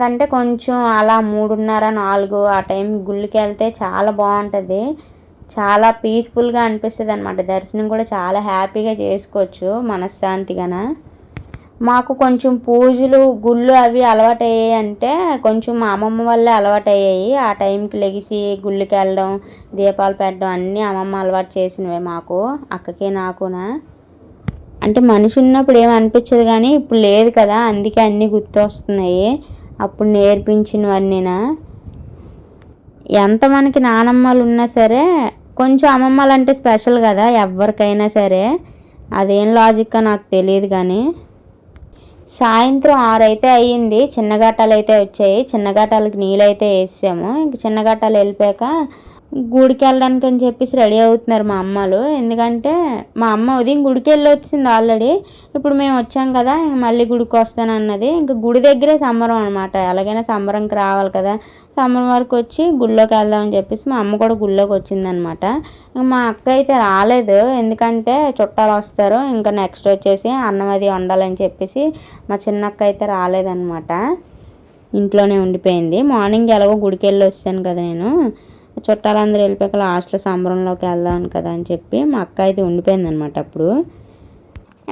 కంటే కొంచెం అలా మూడున్నర నాలుగు ఆ టైం గుళ్ళకి వెళ్తే చాలా బాగుంటుంది. చాలా పీస్ఫుల్గా అనిపిస్తుంది అనమాట దర్శనం కూడా చాలా హ్యాపీగా చేసుకోవచ్చు మనశ్శాంతిగాన. మాకు కొంచెం పూజలు గుళ్ళు అవి అలవాటు అయ్యాయి అంటే కొంచెం మా అమ్మమ్మ వల్లే అలవాటు అయ్యాయి ఆ టైంకి లెగిసి గుళ్ళకి వెళ్ళడం దీపాలు పెట్టడం అన్నీ అమ్మమ్మ అలవాటు చేసినవే మాకు అక్కకే నాకునా. అంటే మనిషి ఉన్నప్పుడు ఏమనిపించదు కానీ ఇప్పుడు లేదు కదా అందుకే అన్నీ గుర్తొస్తున్నాయి. అప్పుడు నేర్పించినవన్నీనా? ఎంత మనకి నానమ్మలు ఉన్నా సరే కొంచెం అమ్మమ్మలు అంటే స్పెషల్ కదా ఎవరికైనా సరే. అదేం లాజిక్గా నాకు తెలియదు కానీ. సాయంత్రం ఆరైతే అయ్యింది చిన్న ఘట్టాలు అయితే వచ్చాయి. చిన్న ఘట్టాలకి నీళ్ళు అయితే వేసాము ఇంక చిన్న ఘట్టాలు వెళ్ళిపోయాక గుడికి వెళ్ళడానికి అని చెప్పేసి రెడీ అవుతున్నారు మా అమ్మలు. ఎందుకంటే మా అమ్మ ఉదయం గుడికి వెళ్ళి వచ్చింది ఆల్రెడీ. ఇప్పుడు మేము వచ్చాం కదా మళ్ళీ గుడికి వస్తాను అన్నది ఇంకా గుడి దగ్గరే సంబరం అనమాట ఎలాగైనా సంబరంకి రావాలి కదా. సంబరం వరకు వచ్చి గుళ్ళోకి వెళ్దామని చెప్పేసి మా అమ్మ కూడా గుళ్ళోకి వచ్చిందనమాట మా అక్క అయితే రాలేదు. ఎందుకంటే చుట్టాలు వస్తారు. ఇంకా నెక్స్ట్ వచ్చేసి అన్నం అది వండాలని చెప్పేసి మా చిన్నక్క అయితే రాలేదనమాట ఇంట్లోనే ఉండిపోయింది. మార్నింగ్ ఎలాగో గుడికి వెళ్ళి వచ్చాను కదా నేను. చుట్టాలందరూ వెళ్ళిపోయాక లాస్ట్లో సంబరంలోకి వెళ్దాం కదా అని చెప్పి మా అక్క అయితే ఉండిపోయింది అనమాట అప్పుడు.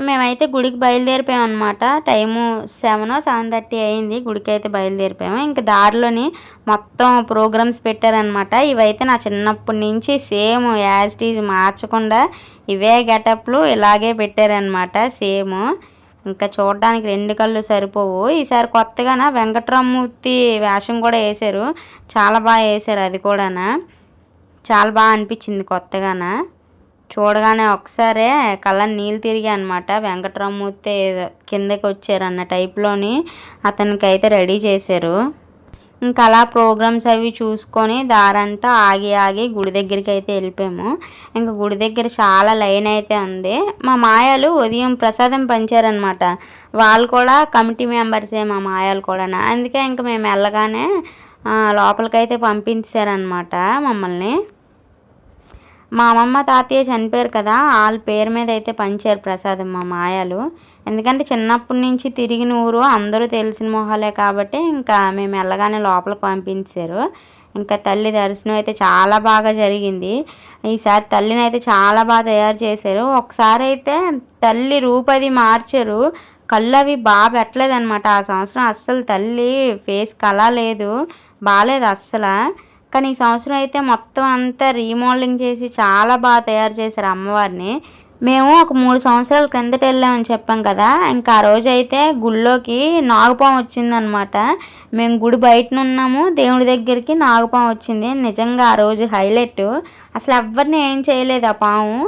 మేమైతే గుడికి బయలుదేరిపోయాం అనమాట టైము సెవెన్ సెవెన్ థర్టీ అయింది. గుడికి అయితే బయలుదేరిపోయాము. ఇంకా దారిలోని మొత్తం ప్రోగ్రామ్స్ పెట్టారనమాట ఇవైతే నా చిన్నప్పటి నుంచి సేమ్ యాజిటీజ్ మార్చకుండా ఇవే గెటప్లు ఇలాగే పెట్టారనమాట సేమ్ ఇంకా చూడడానికి రెండు కళ్ళు సరిపోవు. ఈసారి కొత్తగానా వెంకట్రామూర్తి వేషం కూడా వేశారు. చాలా బాగా వేశారు అది కూడానా. చాలా బాగా అనిపించింది కొత్తగాన. చూడగానే ఒకసారే కళ్ళ నీళ్ళు తిరిగి అనమాట వెంకట్రామూర్తి కిందకి వచ్చారన్న టైప్లోని అతనికి అయితే రెడీ చేశారు. ఇంకా అలా ప్రోగ్రామ్స్ అవి చూసుకొని దారంతా ఆగి ఆగి గుడి దగ్గరికి అయితే వెళ్ళిపోయాము. ఇంకా గుడి దగ్గర చాలా లైన్ అయితే ఉంది. మా మాయాలు ఉదయం ప్రసాదం పంచారనమాట వాళ్ళు కూడా కమిటీ మెంబర్సే మా మాయాలు కూడా అందుకే ఇంకా మేము వెళ్ళగానే లోపలికైతే పంపించారనమాట మమ్మల్ని. మా అమ్మమ్మ తాతయ్య చనిపోయారు కదా వాళ్ళ పేరు మీద అయితే పంచారు ప్రసాదం మా మాయాలు. ఎందుకంటే చిన్నప్పటి నుంచి తిరిగిన ఊరు అందరూ తెలిసిన మొహాలే కాబట్టి ఇంకా మేము వెళ్ళగానే లోపలికి పంపించారు. ఇంకా తల్లి దర్శనం అయితే చాలా బాగా జరిగింది. ఈసారి తల్లిని అయితే చాలా బాగా తయారు చేశారు. ఒకసారి అయితే తల్లి రూపది మార్చారు. కళ్ళు అవి బాగా పెట్టలేదు అనమాట ఆ సంవత్సరం అస్సలు తల్లి ఫేస్ కళ లేదు. బాగాలేదు అస్సలు. కానీ ఈ సంవత్సరం అయితే మొత్తం అంతా రీమోడలింగ్ చేసి చాలా బాగా తయారు చేశారు అమ్మవారిని. మేము ఒక మూడు సంవత్సరాల క్రిందట వెళ్ళామని చెప్పాం కదా ఇంకా ఆ రోజు అయితే గుళ్ళోకి నాగపాము వచ్చిందనమాట. మేము గుడి బయట ఉన్నాము దేవుడి దగ్గరికి నాగపాము వచ్చింది. నిజంగా ఆ రోజు హైలైట్ అసలు ఎవరిని ఏం చేయలేదు ఆ పాము.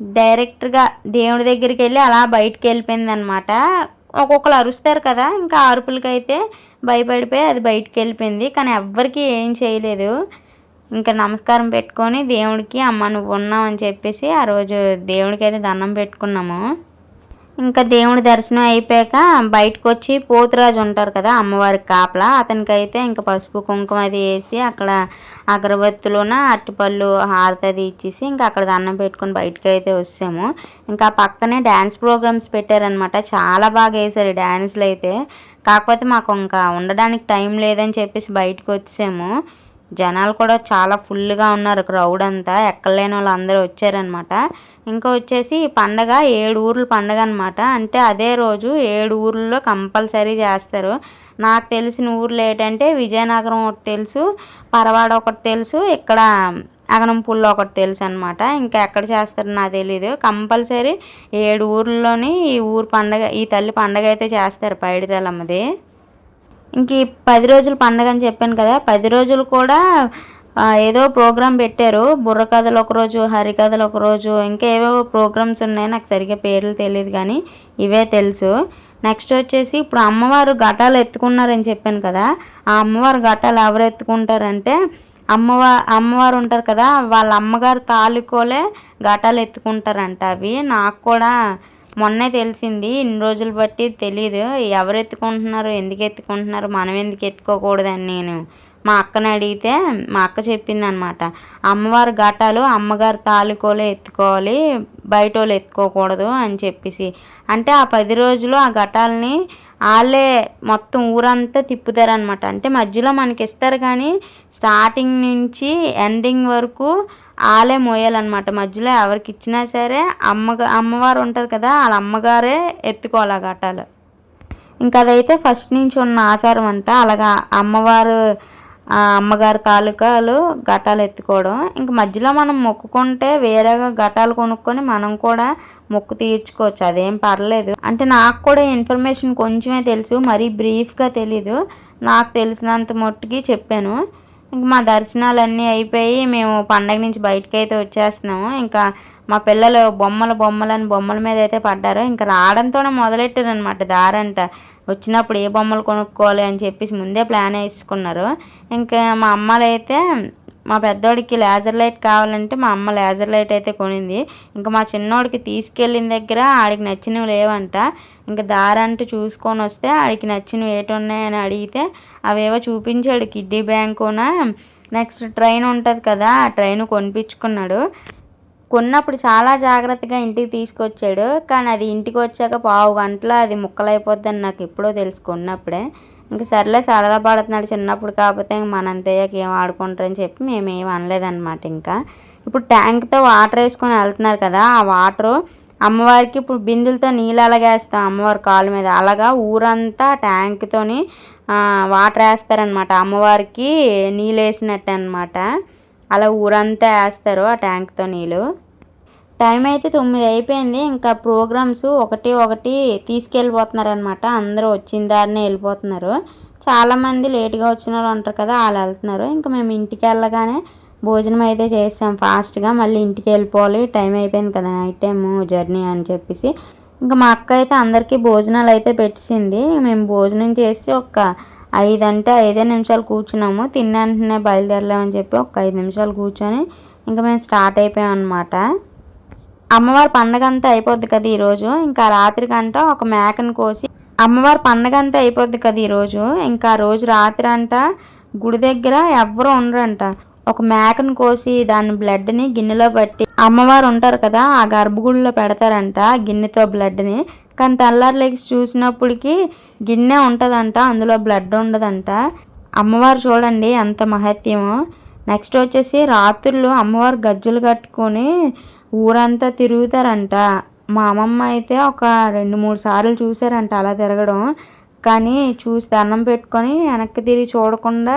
డైరెక్ట్గా దేవుడి దగ్గరికి వెళ్ళి అలా బయటికి వెళ్ళిపోయింది అనమాట ఒక్కొక్కరు అరుస్తారు కదా ఇంకా అరుపులకైతే భయపడిపోయి అది బయటికి వెళ్ళిపోయింది కానీ ఎవ్వరికి ఏం చేయలేదు. ఇంకా నమస్కారం పెట్టుకొని దేవుడికి అమ్మ నువ్వు ఉన్నావు అని చెప్పేసి ఆ రోజు దేవుడికి అయితే దండం పెట్టుకున్నాము. ఇంకా దేవుడి దర్శనం అయిపోయాక బయటకు వచ్చి పోతురాజు ఉంటారు కదా అమ్మవారికి కాపలా. అతనికి అయితే ఇంకా పసుపు కుంకుమ అది వేసి అక్కడ అగరబత్తులోన అట్టిపళ్ళు హారతది అది ఇచ్చేసి ఇంకా అక్కడ దండం పెట్టుకొని బయటకు అయితే వచ్చాము. ఇంకా పక్కనే డ్యాన్స్ ప్రోగ్రామ్స్ పెట్టారనమాట చాలా బాగా వేసారు డ్యాన్స్లు అయితే కాకపోతే మాకు ఇంకా ఉండడానికి టైం లేదని చెప్పేసి బయటకు వచ్చాము జనాలు కూడా చాలా ఫుల్గా ఉన్నారు. క్రౌడ్ అంతా ఎక్కలేని వాళ్ళు అందరూ వచ్చారనమాట. ఇంకా వచ్చేసి పండగ ఏడు ఊర్ల పండగ అనమాట అంటే అదే రోజు ఏడు ఊర్లలో కంపల్సరీ చేస్తారు. నాకు తెలిసిన ఊర్లు ఏంటంటే విజయనగరం ఒకటి తెలుసు పరవాడ ఒకటి తెలుసు ఇక్కడ అగనంపుల్లో ఒకటి తెలుసు అనమాట ఇంకా ఎక్కడ చేస్తారో నాకు తెలీదు. కంపల్సరీ ఏడు ఊర్లలోని ఈ ఊరు పండగ ఈ తల్లి పండగ అయితే చేస్తారు పైడితల్లమ్మది ఇంక ఈ పది రోజులు పండగ అని చెప్పాను కదా పది రోజులు కూడా ఏదో ప్రోగ్రాం పెట్టారు. బుర్ర కథలు ఒకరోజు హరికథలు ఒకరోజు ఇంకా ఏవేవో ప్రోగ్రామ్స్ ఉన్నాయి. నాకు సరిగ్గా పేర్లు తెలియదు కానీ ఇవే తెలుసు. నెక్స్ట్ వచ్చేసి ఇప్పుడు అమ్మవారు ఘటాలు ఎత్తుకున్నారని చెప్పాను కదా ఆ అమ్మవారు ఘటాలు ఎవరు ఎత్తుకుంటారంటే అమ్మవారు అమ్మవారు ఉంటారు కదా వాళ్ళ అమ్మగారు తాలూకోలే ఘటాలు ఎత్తుకుంటారంట అవి. నాకు కూడా మొన్నే తెలిసింది ఇన్ని రోజులు బట్టి తెలియదు ఎవరు ఎత్తుకుంటున్నారు ఎందుకు ఎత్తుకుంటున్నారు మనం ఎందుకు ఎత్తుకోకూడదని నేను. మా అక్కని అడిగితే మా అక్క చెప్పింది అనమాట అమ్మవారి ఘటాలు అమ్మగారి తాలూకోలు ఎత్తుకోవాలి బయట వాళ్ళు ఎత్తుకోకూడదు అని చెప్పేసి. అంటే ఆ పది రోజులు ఆ ఘటాలని వాళ్ళే మొత్తం ఊరంతా తిప్పుతారనమాట. అంటే మధ్యలో మనకి ఇస్తారు కానీ స్టార్టింగ్ నుంచి ఎండింగ్ వరకు వాళ్ళే మోయాలన్నమాట. మధ్యలో ఎవరికి ఇచ్చినా సరే అమ్మగ అమ్మవారు ఉంటారు కదా వాళ్ళ అమ్మగారే ఎత్తుకోవాలి ఆ ఘటాలు. ఇంకా అదైతే ఫస్ట్ నుంచి ఉన్న ఆచారం అంట అలాగా అమ్మవారు అమ్మగారి తాలూకాలు ఘటాలు ఎత్తుకోవడం. ఇంక మధ్యలో మనం మొక్కుకుంటే వేరేగా ఘటాలు కొనుక్కొని మనం కూడా మొక్కు తీర్చుకోవచ్చు. అదేం పర్లేదు. అంటే నాకు కూడా ఇన్ఫర్మేషన్ కొంచెమే తెలుసు మరీ బ్రీఫ్గా తెలీదు. నాకు తెలిసినంత మట్టుకి చెప్పాను. ఇంక మా దర్శనాలన్నీ అయిపోయి మేము పండగ నుంచి బయటకు అయితే వచ్చేస్తున్నాము. ఇంకా మా పిల్లలు బొమ్మలు బొమ్మలని బొమ్మల మీద అయితే పడ్డారు. ఇంకా రావడంతోనే మొదలెట్టారు అనమాట దారంట వచ్చినప్పుడు ఏ బొమ్మలు కొనుక్కోవాలి అని చెప్పేసి ముందే ప్లాన్ వేసుకున్నారు. ఇంకా మా అమ్మలు అయితే మా పెద్దోడికి లేజర్ లైట్ కావాలంటే మా అమ్మ లేజర్ లైట్ అయితే కొనింది. ఇంకా మా చిన్నోడికి తీసుకెళ్ళిన దగ్గర ఆడికి నచ్చినవి లేవంట. ఇంకా దారంటూ చూసుకొని వస్తే ఆడికి నచ్చినవి ఏటి ఉన్నాయని అడిగితే అవేవో చూపించాడు కిడ్డీ బ్యాంకున నెక్స్ట్ ట్రైన్ ఉంటుంది కదా ఆ ట్రైన్ కొనిపించుకున్నాడు. కొన్నప్పుడు చాలా జాగ్రత్తగా ఇంటికి తీసుకొచ్చాడు. కానీ అది ఇంటికి వచ్చాక పావు గంటలో అది ముక్కలైపోద్దని నాకు ఎప్పుడో తెలుసు కొన్నప్పుడే. ఇంకా సర్లే సరదా పడుతున్నాడు చిన్నప్పుడు కాకపోతే మనంతయ్యకి ఏం ఆడుకుంటారని చెప్పి మేము ఏం అనలేదన్నమాట ఇంకా. ఇప్పుడు ట్యాంక్తో వాటర్ వేసుకొని వెళ్తున్నారు కదా ఆ వాటరు అమ్మవారికి ఇప్పుడు బిందులతో నీళ్ళు అలాగేస్తాం అమ్మవారి కాళ్ళ మీద. అలాగా ఊరంతా ట్యాంక్తోని వాటర్ వేస్తారనమాట అమ్మవారికి నీళ్ళు వేసినట్టు అనమాట అలా ఊరంతా వేస్తారు ఆ ట్యాంక్తో నీళ్ళు. టైం అయితే తొమ్మిది అయిపోయింది. ఇంకా ప్రోగ్రామ్స్ ఒకటి ఒకటి తీసుకెళ్ళిపోతున్నారనమాట అందరూ వచ్చిన దారినే వెళ్ళిపోతున్నారు. చాలామంది లేట్గా వచ్చిన వాళ్ళు ఉంటారు కదా వాళ్ళు వెళ్తున్నారు. ఇంకా మేము ఇంటికి వెళ్ళగానే భోజనం అయితే చేసాం ఫాస్ట్గా. మళ్ళీ ఇంటికి వెళ్ళిపోవాలి. టైం అయిపోయింది కదా నైట్ టైము జర్నీ అని చెప్పేసి. ఇంకా మా అక్క అయితే అందరికీ భోజనాలు అయితే పెట్టింది. మేము భోజనం చేసి ఒక ఐదు అంటే ఐదే నిమిషాలు కూర్చున్నాము. తిన్న వెంటనే బయలుదేరలేమని చెప్పి ఒక ఐదు నిమిషాలు కూర్చొని ఇంకా మేము స్టార్ట్ అయిపోయాం అనమాట అమ్మవారి పండగ అంతా అయిపోద్ది కదా ఈరోజు. ఇంకా రాత్రికంట ఒక మేకను కోసి అమ్మవారి పండగ అంతా అయిపోద్ది కదా ఈరోజు. ఇంకా రోజు రాత్రి అంట గుడి దగ్గర ఎవ్వరూ ఉండరంట. ఒక మేకను కోసి దాని బ్లడ్ని గిన్నెలో పట్టి అమ్మవారు ఉంటారు కదా ఆ గర్భగుడిలో పెడతారంట గిన్నెతో బ్లడ్ని. కానీ తెల్లారులేకి చూసినప్పటికి గిన్నె ఉంటుందంట అందులో బ్లడ్ ఉండదంట. అమ్మవారు చూడండి ఎంత మహత్యమో. నెక్స్ట్ వచ్చేసి రాత్రులు అమ్మవారు గజ్జలు కట్టుకొని ఊరంతా తిరుగుతారంట. మా అమ్మమ్మ అయితే ఒక రెండు మూడు సార్లు చూసారంట అలా తిరగడం. కానీ చూసి దండం పెట్టుకొని వెనక్కి తిరిగి చూడకుండా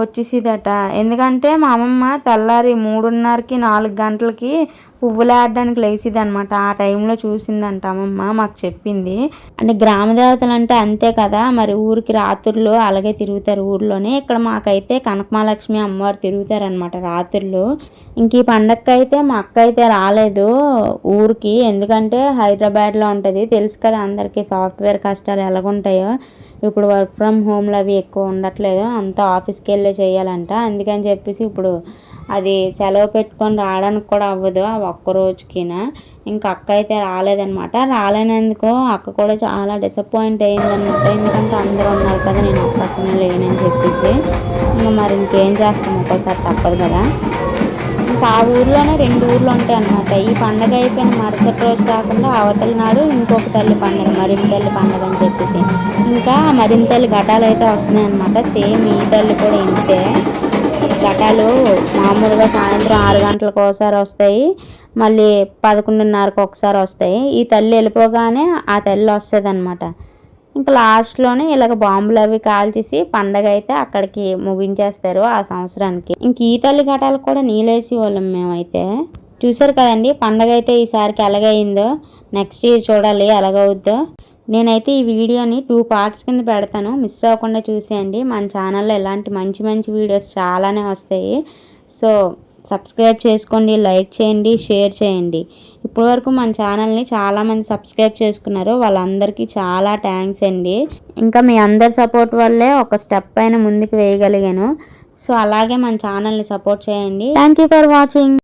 వచ్చేసిదట. ఎందుకంటే మా అమ్మమ్మ తెల్లారి మూడున్నరకి నాలుగు గంటలకి పువ్వులు ఆడడానికి లేచిది అనమాట ఆ టైంలో చూసిందంట అమ్మమ్మ మాకు చెప్పింది. అంటే గ్రామ దేవతలు అంటే అంతే కదా మరి ఊరికి రాత్రులు అలాగే తిరుగుతారు ఊర్లోనే. ఇక్కడ మాకైతే కనకమాలక్ష్మి అమ్మవారు తిరుగుతారనమాట రాత్రులు. ఇంక ఈ పండగకి అయితే మా అక్క అయితే రాలేదు ఊరికి. ఎందుకంటే హైదరాబాద్లో ఉంటుంది. తెలుసు కదా అందరికీ సాఫ్ట్వేర్ కష్టాలు ఎలాగుంటాయో. ఇప్పుడు వర్క్ ఫ్రమ్ హోమ్లు అవి ఎక్కువ ఉండట్లేదు. అంతా ఆఫీస్కి వెళ్ళే చేయాలంట. అందుకని చెప్పేసి ఇప్పుడు అది సెలవు పెట్టుకొని రావడానికి కూడా అవ్వదు ఆ ఒక్క రోజుకినా. ఇంకా అక్క అయితే రాలేదనమాట. రాలేనందుకు అక్క కూడా చాలా డిసప్పాయింట్ అయిందనమాట. ఎందుకంటే అందరూ ఉన్నారు కదా నేను ఒక్కనే లేనని చెప్పేసి. ఇంకా మరి ఇంకేం చేస్తాం ఒక్కోసారి తప్పదు కదా. ఇంకా ఆ ఊర్లోనే రెండు ఊర్లు ఉంటాయి అనమాట ఈ పండగ అయిపోయిన మరుసటి రోజు కాకుండా అవతల నాడు ఇంకొక తల్లి పండగ మరింత తల్లి పండగ అని చెప్పేసి. ఇంకా మరింతలు ఘటాలు అయితే వస్తున్నాయి అనమాట సేమ్ ఈ తల్లి కూడా ఇంతే. ఘటాలు మామూలుగా సాయంత్రం ఆరు గంటలకు ఒకసారి వస్తాయి. మళ్ళీ పదకొండున్నరకు ఒకసారి వస్తాయి. ఈ తల్లి వెళ్ళిపోగానే ఆ తల్లి వస్తుంది అనమాట ఇంకా లాస్ట్లోనే ఇలాగ బాంబులు అవి కాల్చేసి పండగ అయితే అక్కడికి ముగించేస్తారు ఆ సంవత్సరానికి. ఇంక ఈ తల్లి ఘటాలు కూడా నీళ్ళేసి వాళ్ళం మేమైతే. చూసారు కదండి పండగ అయితే ఈసారికి ఎలాగైందో. నెక్స్ట్ ఇయర్ చూడాలి ఎలాగవుద్దో. నేనైతే ఈ వీడియోని టూ పార్ట్స్ కింద పెడతాను. మిస్ అవ్వకుండా చూసేయండి. మన ఛానల్లో ఇలాంటి మంచి మంచి వీడియోస్ చాలానే వస్తాయి. సో సబ్స్క్రైబ్ చేసుకోండి లైక్ చేయండి షేర్ చేయండి. ఇప్పటివరకు మన ఛానల్ని చాలామంది సబ్స్క్రైబ్ చేసుకున్నారు. వాళ్ళందరికీ చాలా థ్యాంక్స్ అండి. ఇంకా మీ అందరి సపోర్ట్ వల్లే ఒక స్టెప్ పైన ముందుకు వేయగలిగాను. సో అలాగే మన ఛానల్ని సపోర్ట్ చేయండి. Thank you for watching.